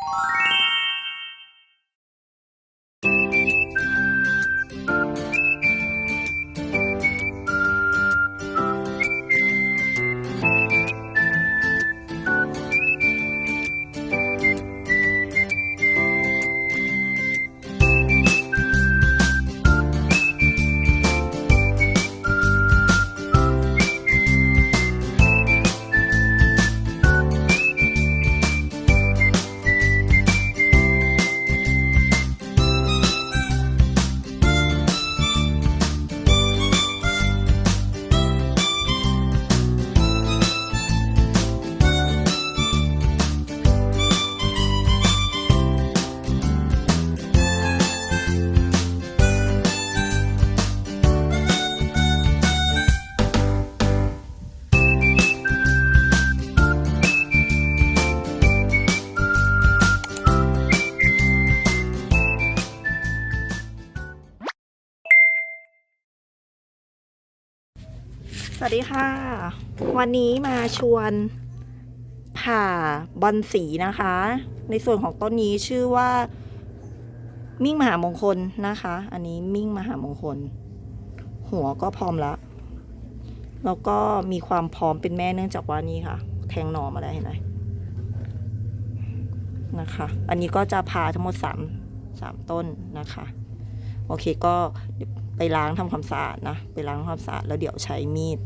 Música สวัสดีค่ะ วันนี้มาชวนผ่าบอนสีนะคะ ในส่วนของต้นนี้ชื่อว่า มิ่งมหามงคลนะคะ อันนี้มิ่งมหามงคล หัวก็พร้อมแล้วแล้วก็มีความพร้อมเป็นแม่เนื่องจากว่านี่ค่ะ แทงหน่อมาได้วเห็นไหมนะคะ อันนี้ก็จะผ่าทั้งหมดสามสามต้นนะคะ โอเคก็ไปล้างทำความสะอาดนะ ไปล้างความสะอาดแล้วเดี๋ยวใช้มีด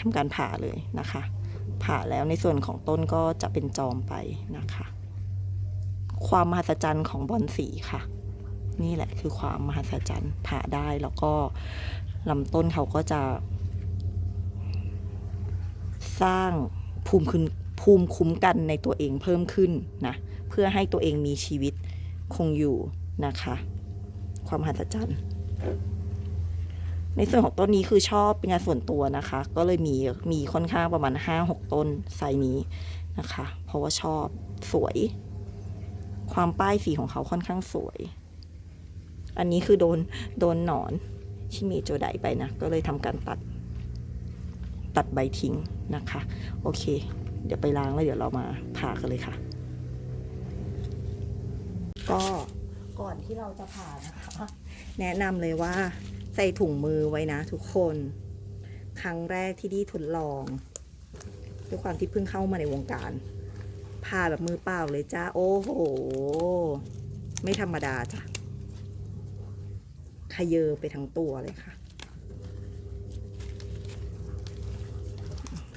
ทำการผ่าเลยนะคะ ผ่าแล้วในส่วนของต้นก็จะเป็นจอมไปนะคะ ความมหัศจรรย์ของบอนสีค่ะ นี่แหละคือความมหัศจรรย์ผ่าได้แล้วก็ลำต้นเขาก็จะ สร้างภูมิคุ้มภูมิคุ้มกันในตัวเองเพิ่มขึ้นนะ เพื่อให้ตัวเองมีชีวิตคงอยู่นะคะ ความมหัศจรรย์ ในส่วนของต้นนี้คือชอบเป็นงานส่วนตัวนะคะ ก็เลยมีมีค่อนข้างประมาณ 5-6 ต้นไซนี้นะคะ เพราะว่าชอบสวย ความป้ายสีของเขาค่อนข้างสวย อันนี้คือโดนโดนหนอนชิมีโจไดไปนะ ก็เลยทำการตัด ตัดใบทิ้งนะคะ โอเค เดี๋ยวไปล้างแล้วเดี๋ยวเรามาผ่ากันเลยค่ะ ก็ก่อนที่เราจะผ่านะคะ แนะนำเลยว่า ใส่ถุงมือไว้นะทุกคน ครั้งแรกที่ดีทดลอง ด้วยความที่เพิ่งเข้ามาในวงการผ่าแบบมือเปล่าเลยจ้า โอ้โห ไม่ธรรมดาจ้ะขยเยอไปทั้งตัวเลยค่ะ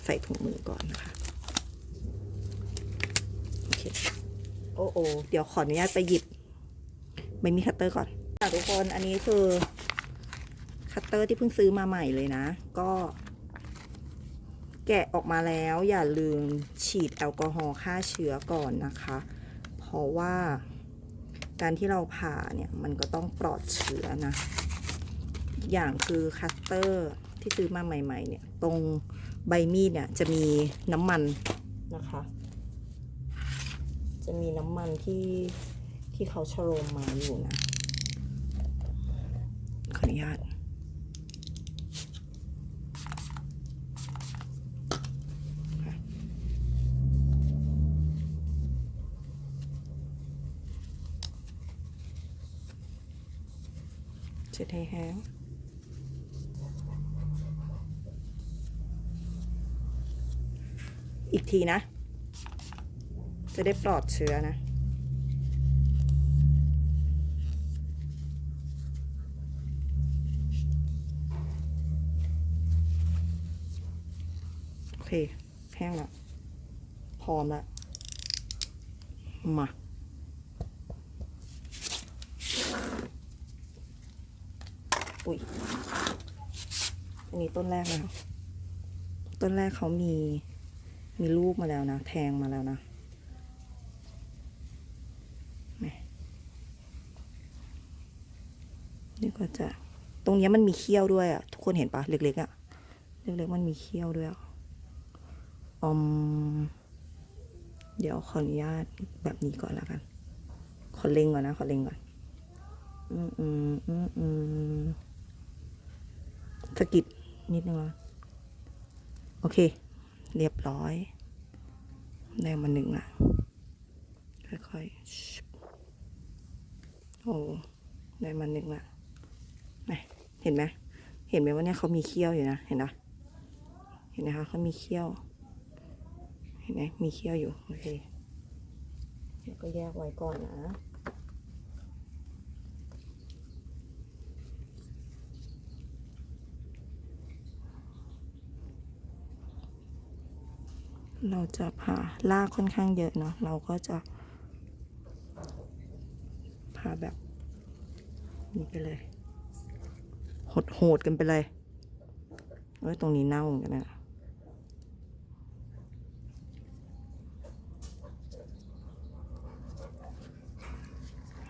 ใส่ถุงมือก่อนนะคะโอเคโอ้โอเดี๋ยวขออนุญาตไปหยิบ ไม่มีคัตเตอร์ก่อนค่ะทุกคน อันนี้คือ เตอร์ที่เพิ่งซื้อมาใหม่เลยนะ ก็ แกะออกมาแล้วอย่าลืมฉีดแอลกอฮอล์ฆ่าเชื้อก่อนนะคะ เพราะว่าการที่เราผ่าเนี่ยมันก็ต้องปลอดเชื้อนะอย่างคือคัตเตอร์ที่ซื้อมาใหม่ ๆ เนี่ย ตรงใบมีดเนี่ยจะมีน้ำมันนะคะ จะมีน้ำมันที่ที่เขาชโลมมาอยู่นะขออนุญาต เช็ดให้แห้งอีกทีนะ จะได้ปลอดเชื้อนะโอเคแห้งล้วพร้อมล้วมา อุ้ยอันนี้ต้นแรกแล้วต้นแรกเขามีมีลูกมาแล้วนะ แทงมาแล้วนะนี่ก็จะตรงนี้มันมีเขี้ยวด้วยอะทุกคนเห็นปะเล็กๆอะเล็กๆมันมีเขี้ยวด้วยอะอมเดี๋ยวขออนุญาตแบบนี้ก่อนล้วกัน ขอเล็งก่อนนะ ขอเล็งก่อน อืมอืมอืมอืม สะกิดนิดนึงแล้วโอเค เรียบร้อย ได้มาหนึ่งละค่อยๆ โอ้ได้มันหนึ่งละไหนเห็นไหมเห็นไหมว่าเนี่ยเขามีเขี้ยวอยู่นะ เห็นนะเห็นนะคะเขามีเขี้ยว เห็นไหมมีเขี้ยวอยู่ โอเคเดี๋ยวก็แยกไว้ก่อนนะ เราจะผ่าลากค่อนข้างเยอะเนาะเราก็จะผ่าแบบนี้ไปเลยหดโหดกันไปเลยเอ้ยตรงนี้เน่าเหมือนกันนะ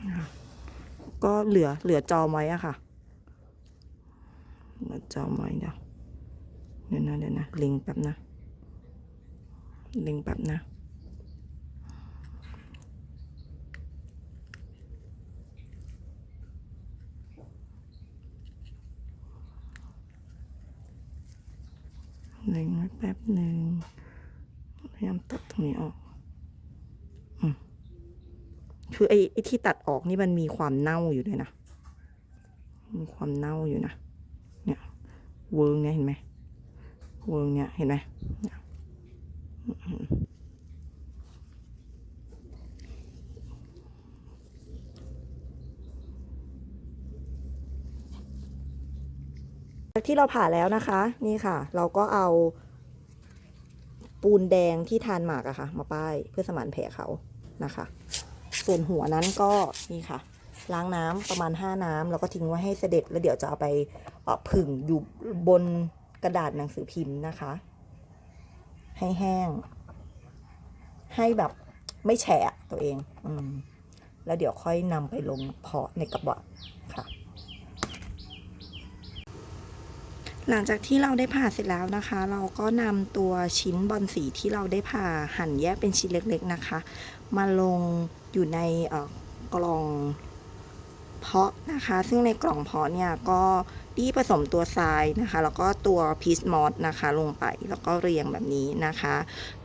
นะคะก็เหลือเหลือจอมไว้อะค่ะเหลือจอมไว้เดี๋ยวเดี๋ยวนะเดี๋ยวนะลิงก์แป๊บนะ เล็งแบบนะเล็งไว้แป๊บหนึ่งพยายามตัดตรงนี้ออกอคือไอ้ไอ้ที่ตัดออกนี่มันมีความเน่าอยู่ด้วยนะ มีความเน่าอยู่นะ เนี่ย เวิร์งเนี่ยเห็นไหม เวิร์งเนี่ยเห็นไหม ที่เราผ่าแล้วนะคะ นี่ค่ะ เราก็เอา ปูนแดงที่ทานหมากอะค่ะ มาป้ายเพื่อสมานแผลเขานะคะ ส่วนหัวนั้นก็นี่ค่ะ ล้างน้ำประมาณ 5 น้ำแล้วก็ทิ้งไว้ให้เสด็จแล้วเดี๋ยวจะเอาไปเอ่อผึ่งอยู่บนกระดาษหนังสือพิมพ์นะคะ ให้แห้ง ให้แบบไม่แฉะตัวเอง อืม แล้วเดี๋ยวค่อยนำไปลงเพาะในกระบอกค่ะ หลังจากที่เราได้ผ่าเสร็จแล้วนะคะ เราก็นำตัวชิ้นบอลสีที่เราได้ผ่าหั่นแยกเป็นชิ้นเล็ก ๆนะคะ มาลงอยู่ในอ่อกล่อง เพาะนะคะ ซึ่งในกล่องเพาะเนี่ยก็ดีผสมตัวทรายนะคะ แล้วก็ตัวพีชมอสนะคะ ลงไปแล้วก็เรียงแบบนี้นะคะ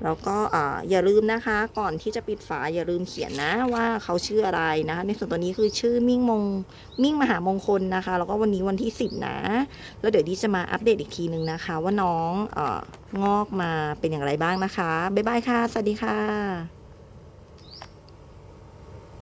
แล้วก็ออย่าลืมนะคะ ก่อนที่จะปิดฝาอย่าลืมเขียนนะว่าเขาชื่ออะไรนะคะ ในส่วนตัวนี้คือชื่อมิ่งมงมิ่งมหามงคลนะคะ แล้วก็วันนี้วันที่ 10 นะ แล้วเดี๋ยวดีจะมาอัปเดตอีกทีนึงนะคะ ว่าน้องอองอกมาเป็นอย่างไรบ้างนะคะบ๊ายบายค่ะ สวัสดีค่ะ